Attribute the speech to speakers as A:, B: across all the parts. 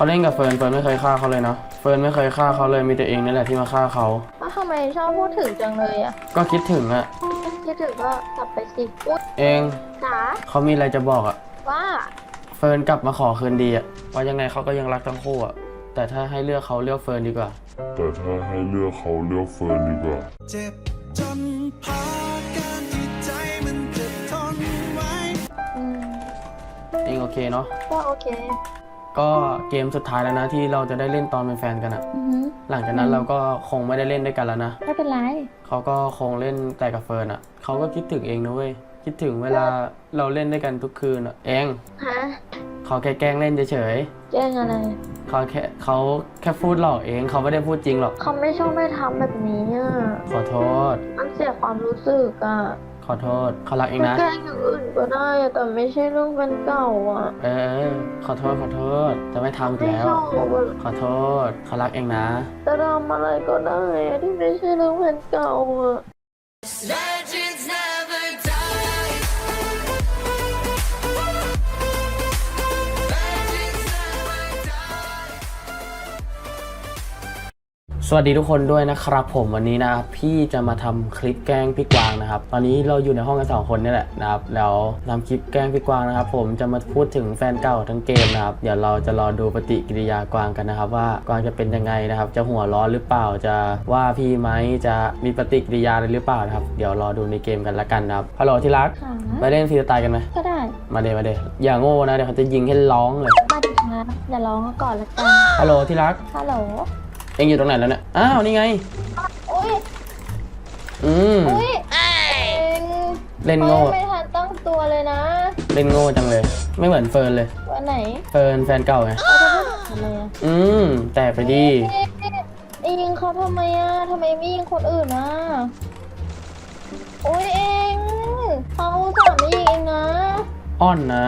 A: เขาเล่นกับเฟิร์นเฟิร์นไม่เคยฆ่าเขาเลยนะ เฟิร์นไม่เคยฆ่าเขาเลยมีแต่เองนี่แหละที่มาฆ่าเขา
B: ว่าทำไมชอบพูดถึงจังเลยอะ
A: ก็คิดถึงอะ
B: คิดถึงก็กลับไปสิอุ๊ย
A: เอง
B: จ๋า
A: เขามีอะไรจะบอกอะ
B: ว่า
A: เฟิร์นกลับมาขอคืนดีอะว่ายังไงเขาก็ยังรักทั้งคู่อะแต่ถ้าให้เลือกเขาเลือกเฟิร์นดีกว่า
C: แต่ถ้าให้เลือกเขาเลือกเฟิร์นดีกว่า
D: เจ็บจนพาการที่ใจมันจะทนไว้
B: อืม
A: เองโอเคเนาะ
B: ก็โอเค
A: ก็เกมสุดท้ายแล้วนะที่เราจะได้เล่นตอนเป็นแฟนกันอะ
B: อือหือ
A: หลังจากนั้นเราก็คงไม่ได้เล่นด้วยกันแล้วนะ
B: ไม่เป็นไร
A: เขาก็คงเล่นแต่กับเฟิร์นอะเขาก็คิดถึงเองนะเว้ยคิดถึงเวลาเราเล่นด้วยกันทุกคืนอะเอง
B: ฮะ
A: เขาแค่แกล้งเล่นเฉย
B: แจ้งอะไร
A: ๆเขาแค่เขาแค่พูดหลอกเองเขาไม่ได้พูดจริงหรอก
B: เขาไม่ชอบไม่ทำแบบนี้อะ
A: ขอโทษ
B: มันเสียความรู้สึกอะ
A: ขอโทษเขารักเอง
B: มัน
A: นะ
B: แกล้งอย่างอื่นก็ได้อะแต่ไม่ใช่เรื่องแฟนเก่าอะ
A: เออ ขอโทษขอโทษ จะไม่ทำอีก
B: ไม่
A: แล้ว
B: ชอบอะ
A: ขอโทษเขารักเองนะ
B: จะทำอะไรก็ได้อะที่ไม่ใช่เรื่องแฟนเก่าอะ
E: Legends
A: สวัสดีทุกคนด้วยนะครับผมวันนี้นะพี่จะมาทำคลิปแกล้งพี่กวางนะครับ ตอนนี้เราอยู่ในห้องกันสองคนนี่แหละนะครับแล้วทำคลิปแกล้งพี่กวางนะครับ ผมจะมาพูดถึงแฟนเก่าทั้งเกมนะครับเดี๋ยวเราจะรอดูปฏิกิริยากวางกันนะครับ ว่ากวางจะเป็นยังไงนะครับ จะหัวร้อนหรือเปล่าจะว่าพี่ไหมจะมีปฏิกิริยาอะไรหรือเปล่านะครับเดี๋ยวรอดูในเกมกันละกันนะครับฮัลโหลที่รัก
B: ค่ะ
A: ไปเล่นฟรีสไตล์กันไหม
B: ก็ได้
A: มาเดมาเดอย่าโง่นะเดี๋ยวเขาจะยิงให้ร้องเลย
B: มาดิครับอย่าร้องก่อนละกัน
A: ฮัลโหลที่รัก
B: ฮัลโหล
A: เอ็งอยู่ตรงไหนแล้วเนี่ย อ้าวนี่ไง
B: อุ้ย
A: อืม
B: อุ้ยเอง
A: เล่นโง่
B: ไม่ทันตั้งตัวเลยนะ
A: เล่นโง่จังเลย ไม่เหมือนเฟิร์นเลย
B: วันไหน
A: เฟิร์นแฟนเก่าไง
B: เขาจะพูดทำไมอะ
A: อืม แต่ไปดี
B: เอ๊ะเองยิงเขาทำไมอะทำไมไม่ยิงคนอื่นอะโอ้ยเองเขาสามไม่ยิงเองนะ
A: อ่อนนะ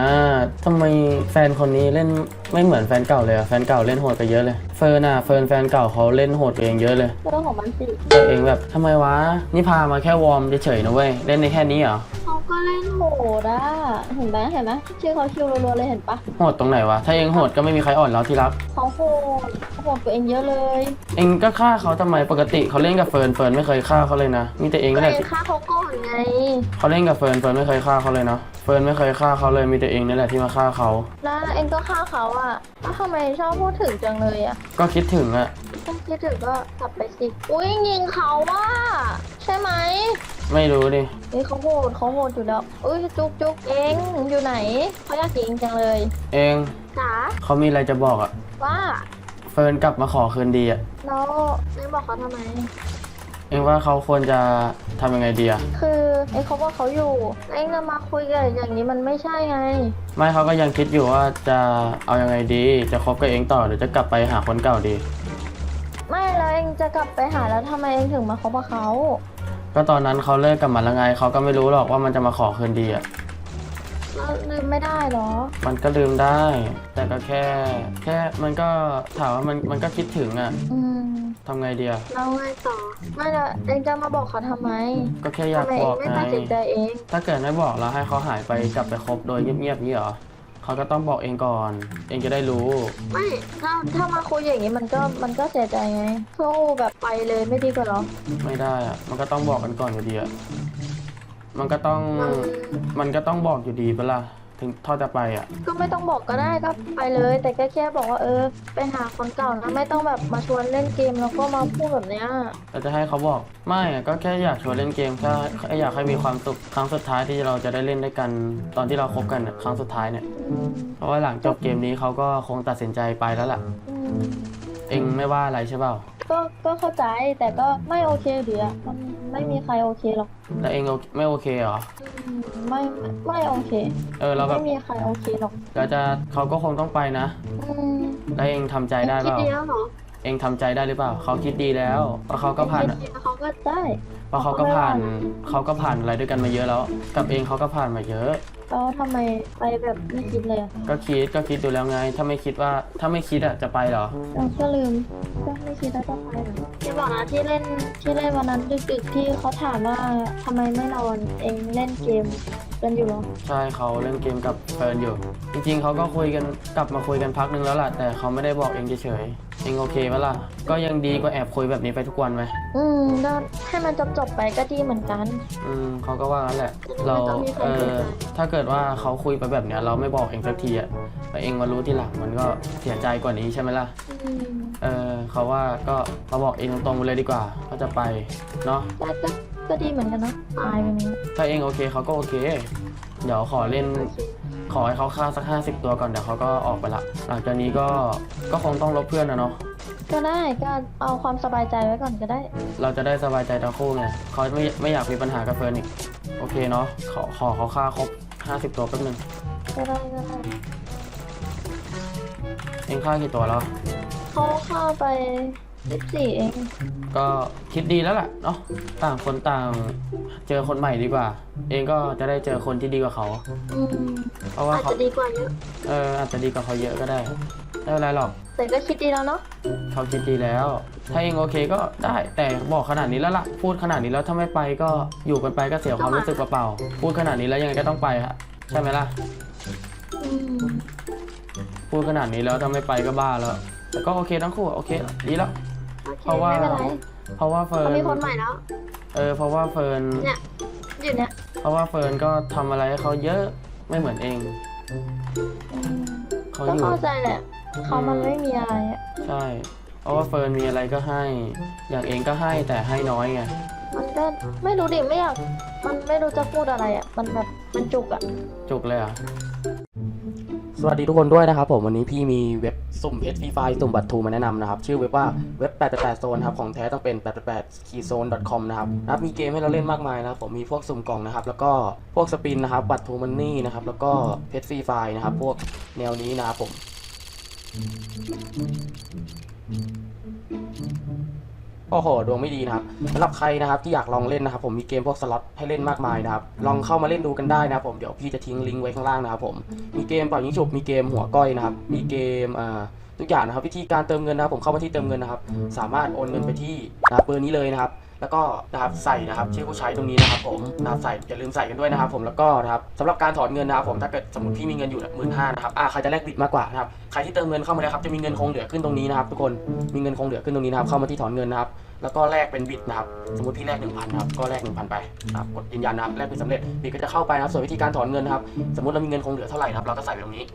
A: ทำไมแฟนคนนี้เล่น ไม่เหมือนแฟนเก่าเลยอะแฟนเก่าเล่นโหดไปเยอะเลย เฟิร์นอะเฟิร์นแฟนเก่าเขาเล่นโหดไปเองเยอะเลย
B: เรื่องของมันสิ
A: แต่เองแบบทำไมวะ นี่พามาแค่วอร์มเฉยๆนะเว้ย เล่นในแค่นี้เหรอ
B: เขาก็เล่นโหดอะเห็นไหมเห็นไหมชื่อเขาคิวรัวๆเลยเห็นปะ
A: โหดตรงไหนวะ ถ้าเองโหดก็ไม่มีใครอ่อนแล้วที่รัก
B: เขาโหดเขาโหดตัวเองเยอะเลย
A: เองก็ฆ่าเขาทำไม ปกติเขาเล่นกับเฟิร์นเฟิร์นไม่เคยฆ่าเขาเลยนะ มีแต่เอง
B: ก็
A: นั่นแห
B: เอ
A: ละ
B: ง
A: ที่
B: ฆ่าเขาก่อนไง
A: เขาเล่นกับเฟิร์นเฟิร์นไม่เคยฆ่าเขาเลยนะ เฟิร์นไม่เคยฆ่าเขาเลย มีแต่เองนี่แหละที่มาฆ่าเขา
B: แล้วเองก็ฆ่าเขาอะแล้วทำไมชอบพูดถึงจังเลยอะ
A: ก็คิดถึงอะ
B: คิดถึงก็กลับไปสิอุ้ยยิงเขาว่าใช่ไหม
A: ไม่รู้ดิ
B: เฮ้ยเขาโหดเขาโหดอยู่แล้วอุ้ยจุกจุกเองอยู่ไหนเขาอยากยิงจังเลย
A: เอง
B: จ๋า
A: เขามีอะไรจะบอกอะ
B: ว่า
A: เฟิร์นกลับมาขอคืนดีอะ
B: แล้วเองบอกเขาทำไม
A: เองว่าเขาควรจะทำยังไงดีอะ
B: คือเองเขาบอกเขาอยู่เองจะมาคุยกันอย่างนี้มันไม่ใช่ไง
A: ไม่เขาก็ยังคิดอยู่ว่าจะเอายังไงดี จะคบกับเองต่อหรือจะกลับไปหาคนเก่าดี
B: ไม่แล้วเองจะกลับไปหาแล้วทำไมเองถึงมาคบกับเขา
A: ก็ตอนนั้นเขาเลิกกับมันแล้วไงเขาก็ไม่รู้หรอกว่ามันจะมาขอคืนดีอะ
B: แล้วลืมไม่ได้เหรอ
A: มันก็ลืมได้ แต่ก็แค่ แค่มันก็ถามว่ามันมันก็คิดถึงอะ
B: อืม
A: ทำไงดีอะ
B: แล้วไงต่อ ไม่แล้วเองจะมาบอกเขาทำไม
A: ก็แค่อยาก
B: ทำไม
A: บ
B: เอ
A: องก
B: ไม่
A: ไง
B: ตัดสินใจเอง
A: ถ้าเกิดไม่บอกแล้วให้เขาหายไปกลับไปคบโดยเงียบๆนี้เหรอเขาก็ต้องบอกเองก่อน เองจะได้รู้
B: ไม่ถ้าถ้ามาคุยอย่างนี้มันก็มันก็เสียใจไงสู้แบบไปเลยไม่ดีกว่าเหรอ
A: ไม่ได้อะมันก็ต้องบอกกันก่อนอยู่ดีอะ มันก็ต้อง
B: มัน
A: มันก็ต้องบอกอยู่ดีเปะล่าถึงทอดจะไปอะ
B: ก็ไม่ต้องบอกก็ได้ก็ไปเลย แต่แค่แค่บอกว่าเออไปหาคนเก่านะไม่ต้องแบบมาชวนเล่นเกมแล้วก็มาพูดแบบเนี้ย
A: เราจะให้เขาบอกไม่อะก็แค่อยากชวนเล่นเกมแค่แค่อยากให้มีความสุขครั้งสุดท้ายที่เราจะได้เล่นด้วยกันตอนที่เราคบกันอะครั้งสุดท้ายเนี่ย เพราะว่าหลังจบเกมนี้เขาก็คงตัดสินใจไปแล้วล่ะ
B: อืม
A: เองไม่ว่าอะไรใช่เปล่า
B: ก็ก็เข้าใจแต่ก็ไม่โอเคอยู่ดีอะมันไม่มีใครโอเคหรอก
A: แล้วเองโอไม่โอเคเหรอ
B: อืมไม่ไม่ไม่โอเค
A: เออเราแบ
B: ไม่
A: บ
B: มีใครโอเคหรอก
A: เราจะเขาก็คงต้องไปนะ
B: อืม
A: แล้วเองทำใจได้เป
B: คิด
A: ล่า
B: ดีแล้วเหรอ
A: เองทำใจได้หรือเปล่า เขาคิดดีแล้วเพราะเขาก็ผ่าน
B: คิดดีแล้วเขาก็ได้
A: เพราะเขาก็ผ่านเขาก็ผ่านอะไรด้วยกันมาเยอะแล้ว กับเองเขาก็ผ่านมาเยอะ
B: แล้วทำไมไปแบบไม่คิดเลยอะ
A: ก็คิดก็คิดดูแล้วไง ถ้าไม่คิดว่าถ้าไม่คิดอะจะไปเหรอ
B: เราก็ลืมก็ไม่คิดว่าจะไปเหรอที่บอกนะที่เล่นที่เล่นวันนั้นดึกๆที่เขาถามว่าทำไมไม่นอนเองเล่นเกมกันอยู่เหรอ
A: ใช่เขาเล่นเกมกับเฟิร์นอยู่ จริงๆเขาก็คุยกันกลับมาคุยกันพักนึงแล้วล่ะแต่เขาไม่ได้บอกเองเฉยๆ เองโอเคไหมล่ะ ก็ยังดีกว่าแอบคุยแบบนี้ไปทุกวันไหม
B: อืมก็ให้มันจบจบๆไปก็ดีเหมือนกัน
A: อืมเขาก็ว่างั้นแหละ เรา
B: ไม่ต้องมีใคร
A: เอ
B: เสีย
A: อ
B: ใจ
A: ถ้าเกิดว่าเขาคุยไปแบบเนี้ย เราไม่บอกเองสักทีอะแล้วเองมารู้ทีหลังมันก็เสียใจกว่านี้ใช่ไหมล่ะ
B: อืม
A: เออเขาว่าก็มาบอกเองตรงๆไปเลยดีกว่าก็จะไปเนาะ
B: ก็ก็ก็ดีเหมือนกันเนอะตายไปนี้
A: ถ้าเองโอเคเขาก็โอเค เดี๋ยวขอเล่น ขอให้เขาฆ่าสักห้าสิบตัวก่อนเดี๋ยวเขาก็ออกไปละ หลังจากนี้ก็ก็คงต้องลบเพื่อนนะเนาะ
B: ก็ได้ก็เอาความสบายใจไว้ก่อนก็ได้
A: เราจะได้สบายใจทั้งคู่ไงเขาไม่ไม่อยากมีปัญหากับเฟิร์นอีก โอเคเนาะขอขอเขาฆ่าครบห้าสิบตัวแป๊บนึง
B: ก็ได้ก็ได้
A: เองฆ่ากี่ตัวแล้ว
B: เขาเข้าไป สิบสี่เอง
A: ก็คิดดีแล้วล่ะเนาะต่างคนต่างเจอคนใหม่ดีกว่า เองก็จะได้เจอคนที่ดีกว่าเขา
B: อืม
A: เพราะว่า
B: อาจ
A: เขา
B: จะดีกว่าเยอะ
A: เอออาจจะดีกว่าเขาเยอะก็ได้ไม่เป็นไรหรอก
B: แต่ก็คิดดีแล้วเนาะ
A: เขาคิดดีแล้ว ถ้าเองโอเคก็ได้แต่บอกขนาดนี้แล้วล่ะพูดขนาดนี้แล้วถ้าไม่ไปก็อยู่กันไปก็เสียความรู้สึกเปล่าๆพูดขนาดนี้แล้วยังไงก็ต้องไปฮะใช่ไหมล่ะ
B: อืม
A: พูดขนาดนี้แล้วถ้าไม่ไปก็บ้าแล้ว แต่ก็โอเคทั้งคู่โอเค ดีแล้ว
B: โอ เค
A: เพราะว่า
B: ไม่เป็นไร
A: เพราะว่าเฟิ
B: เขา
A: ร์น
B: มีคนใหม่แล้ว
A: เออ เพราะว่าเฟิร์น
B: เนี่ย อยู่เนี่ย
A: เพราะว่าเฟิร์นก็ทำอะไรให้เขาเยอะไม่เหมือนเอง
B: อืม
A: เขา
B: ก็
A: อยู่
B: เข้าใจแหละเขามันไม่มีอะไรอะ
A: ใช่ เพราะว่าเฟิร์นมีอะไรก็ให้ อย่างเองก็ให้แต่ให้น้อยไง
B: มันก็ไม่รู้ดิไม่อยากมันไม่รู้จะพูดอะไรอะมันแบบมันจุกอะ
A: จุกเลยอะ สวัสดีทุกคนด้วยนะครับผมวันนี้พี่มีเว็บสุ่มเพชรฟรีไฟสุ่มบัตรทูมาแนะนำนะครับ ชื่อเว็บว่าเว็บ 88 โซนครับของแท้ต้องเป็น888 key zone com นะครับนะครับมีเกมให้เราเล่นมากมายนะครับผมมีพวกสุ่มกล่องนะครับ แล้วก็พวกสปินนะครับบัตรทูมันนี่นะครับ แล้วก็เพชรฟรีไฟนะครับ พวกแนวนี้นะครับผม โอ้โหดวงไม่ดีนะครับสำหรับใครนะครับที่อยากลองเล่นนะครับ ผมมีเกมพวกสล็อตให้เล่นมากมายนะครับลองเข้ามาเล่นดูกันได้นะครับผมเดี๋ยวพี่จะทิ้งลิงก์ไว้ข้างล่างนะครับผมมีเกมเป่ายิงฉุบมีเกมหัวก้อยนะครับมีเกมอ่าทุกอย่างนะครับวิธีการเติมเงินนะครับผมเข้ามาที่เติมเงินนะครับ สามารถโอนเงินไปที่นะเบอร์นี้เลยนะครับ แล้วก็นะครับใส่นะครับชื่อผู้ใช้ตรงนี้นะครับผมนะครับใส่อย่าลืมใส่กันด้วยนะครับ ผมแล้วก็นะครับสำหรับการถอนเงินนะครับผมถ้าเกิดสมมติพี่มีเงินอยู่หมื่นห้านะครับอ่าใครจะแลกบิตมากกว่านะครับใครที่เติมเงินเข้ามาแล้วครับจะมีเงินคงเหลือขึ้นตรงนี้นะครับทุกคนมีเงินคงเหลือขึ้นตรงนี้นะครับเข้ามาที่ถอนเงินนะครับแล้วก็แลกเป็นบิตนะครับสมมติพี่แลกหนึ่งพันนะครับก็แลกหนึ่งพันไปนะครับกดยืนยันนะครับแลกเป็นสำเร็จบิตก็จะเข้าไปนะครับส่วนวิธีการถอนเงินนะครับสมมติเรามีเงินคงเหลือเท่าไหร่นะครับเราก็ใส่ไปตรงนี้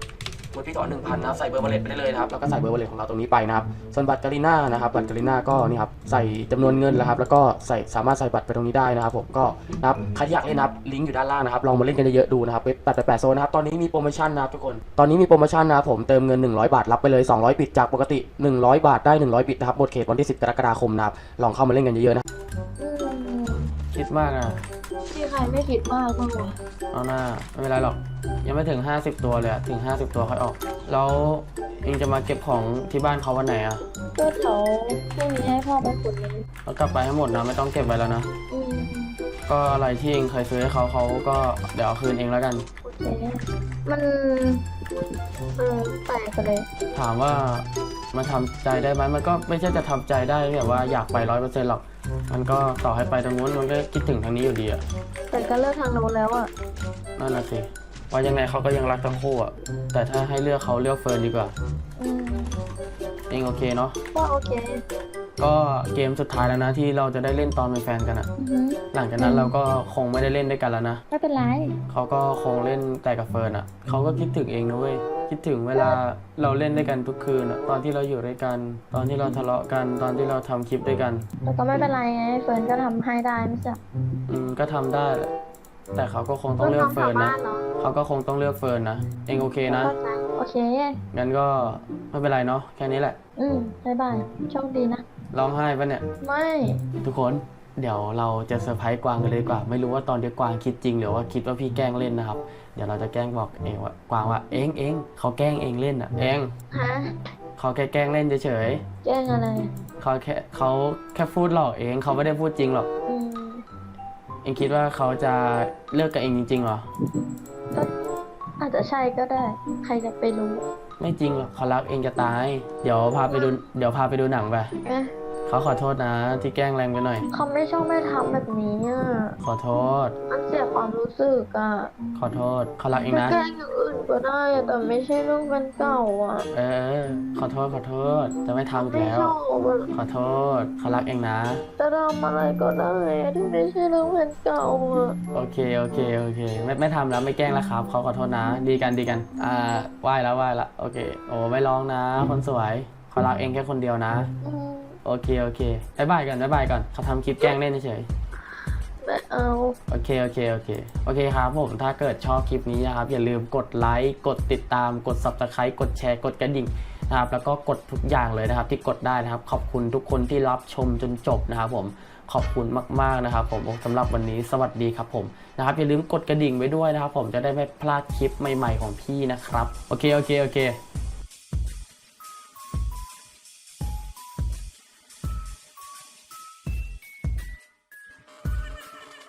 A: สมมติพี่ถอนหนึ่งพันนะครับใส่เบอร์เบอร์เลตไปได้เลยนะครับแล้วก็ใส่เบอร์เบอร์เลตของเราตรงนี้ไปนะครับส่วนบัตรการีน่านะครับบัตรการีน่าก็นี่ครับใส่จำนวนเงินแล้วครับแล้วก็ใส่สามารถใส่บัตรไปตรงนี้ได้นะครับผมก็นะครับใครที่อยากเล่นนะครับลิงก์อยู่ด้านล่างนะครับลองมาเล่นกันเยอะๆดูนะครับเว็บ888โซนนะครับตอนนี้มีโปรโมชั่นนะครับทุกคนตอนนี้มีโปรโมชั่นนะครับผมเติมเงิน 100 บาทรับไปเลย 200 บิตจากปกติ 100 บาทได้ 100 บิตนะครับหมดเขตวันที่ 10 กรกฎาคมนะครับลองเข้ามาเล่นกันเยอะๆนะคิดมากอะ
B: พี่ใครไม่คิดมากบ้างวะ
A: เอาหน้าไม่เป็นไรหรอก ยังไม่ถึง 50 ตัวเลยอะถึง 50 ตัวค่อยออก แล้วเองจะมาเก็บของที่บ้านเขาวันไหนอะ
B: ก็เดี๋ยวพรุ่งนี้ให้พ่อไปขุดเลย
A: แล้วกลับไปให้หมดนะไม่ต้องเก็บไว้แล้วนะ
B: อืม
A: ก็อะไรที่เองเคยซื้อให้เขาเขาก็เดี๋ยวเอาคืนเองแล้วกัน
B: โอเคมันเออแปลกไปเลย
A: ถามว่ามันทำใจได้ไหมมันก็ไม่ใช่จะทำใจได้แบบว่าอยากไปร้อยเปอร์เซ็นต์หรอก มันก็ต่อให้ไปตรงนู้นมันก็คิดถึงทางนี้อยู่ดีอะ
B: แต่ก็เลิกทางโน้นแล้วอะ
A: นั่นน่ะสิว่ายังไงเขาก็ยังรักทั้งคู่อะแต่ถ้าให้เลือกเขาเลือกเฟิร์นดีกว่า
B: อืม
A: เองโอเคเนาะ
B: ก็โอเค
A: ก็เกมสุดท้ายแล้วนะที่เราจะได้เล่นตอนเป็นแฟนกันอะ
B: อือหือ
A: หลังจากนั้นเราก็คงไม่ได้เล่นด้วยกันแล้วนะ
B: ไม่เป็นไร
A: เขาก็คงเล่นแต่กับเฟิร์นอะเขาก็คิดถึงเองนะเว้ย คิดถึงเวลาเราเล่นด้วยกันทุกคืนอะตอนที่เราอยู่ด้วยกัน ตอนที่เราทะเลาะกัน ตอนที่เราทำคลิปด้วยกัน
B: แต่ก็ไม่เป็นไรไงเฟิร์นก็ทำให้ได้ไม่ใช่
A: อืมก็ทำได้แหละแต่เขาก็คงต้องเลือกเฟิร์นนะ
B: เนาะ
A: เขาก็คงต้องเลือกเฟิร์นนะ เองโอเคนะ
B: เข้าใจโอเค
A: งั้นก็ไม่เป็นไรเนาะ แค่นี้แหละ
B: อืมบ๊ายบายโชคดีนะ
A: ร้องไห้ปะเนี่ย
B: ไม่
A: ทุกคน เดี๋ยวเราจะเซอร์ไพรส์กวางกันเลยดีกว่า ไม่รู้ว่าตอนที่กวางคิดจริงหรือว่าคิดว่าพี่แกล้งเล่นนะครับ เดี๋ยวเราจะแกล้งบอกเองว่ากวางว่าเองเองเขาแกล้งเองเล่นอะเอง
B: ฮะ
A: เขาแค่แกล้งเล่นเฉย
B: แจ้งอะไร
A: ๆเขาแค่เขาแค่พูดหลอกเองเขาไม่ได้พูดจริงหรอก
B: อืม
A: เองคิดว่าเขาจะเลิกกับเองจริงๆเหรอ
B: ก็อาจจะใช่ก็ได้ ใครจะไปรู้
A: ไม่จริงหรอกเขารักเองจะตาย เดี๋ยวพาไปดูเดี๋ยวพาไปดูหนังไป
B: เอ๊ะ
A: พ เขาขอโทษนะที่แกล้งแรงไปหน่อย
B: เขาไม่ชอบไม่ทำแบบนี้อะ
A: ขอโทษ
B: มันเสียความรู้สึกอะ
A: ขอโทษเขารักเอง
B: จะ
A: นะ
B: แกล้งอย่างอื่นก็ได้อะแต่ไม่ใช่เรื่องแฟนเก่าอะ
A: เออ ขอโทษขอโทษ จะไม่ทำอีก
B: ไม่
A: แล้ว
B: ชอบอะ
A: ขอโทษเขารักเองนะ
B: จะทำอะไรก็ได้อะที่ไม่ใช่เรื่องแฟนเก่าอะ
A: โอเคโอเคโอเค ไม่ไม่ทำแล้วไม่แกล้งแล้วครับเขาขอโทษนะ ดีกันดีกันอ่าไหว้แล้วไหว้ละโอเค โอ้ไม่ร้องนะ คนสวยเขารักเองแค่คนเดียวนะ
B: อืม
A: โอเคโอเคบายบายก่อนบายบายก่อนเขาทำคลิปแกล้งเล่นเฉย
B: ไม่เอา
A: โอเคโอเคโอเคโอเคครับผมถ้าเกิดชอบคลิปนี้นะครับ อย่าลืมกดไลค์กดติดตามกด subscribe กดแชร์กดกระดิ่งนะครับแล้วก็กดทุกอย่างเลยนะครับ ที่กดได้นะครับ ขอบคุณทุกคนที่รับชมจนจบนะครับผมขอบคุณมากๆนะครับ ผมสำหรับวันนี้สวัสดีครับผมนะครับอย่าลืมกดกระดิ่งไว้ด้วยนะครับ ผมจะได้ไม่พลาดคลิปใหม่ ๆของพี่นะครับ โอเคโอเคโอเค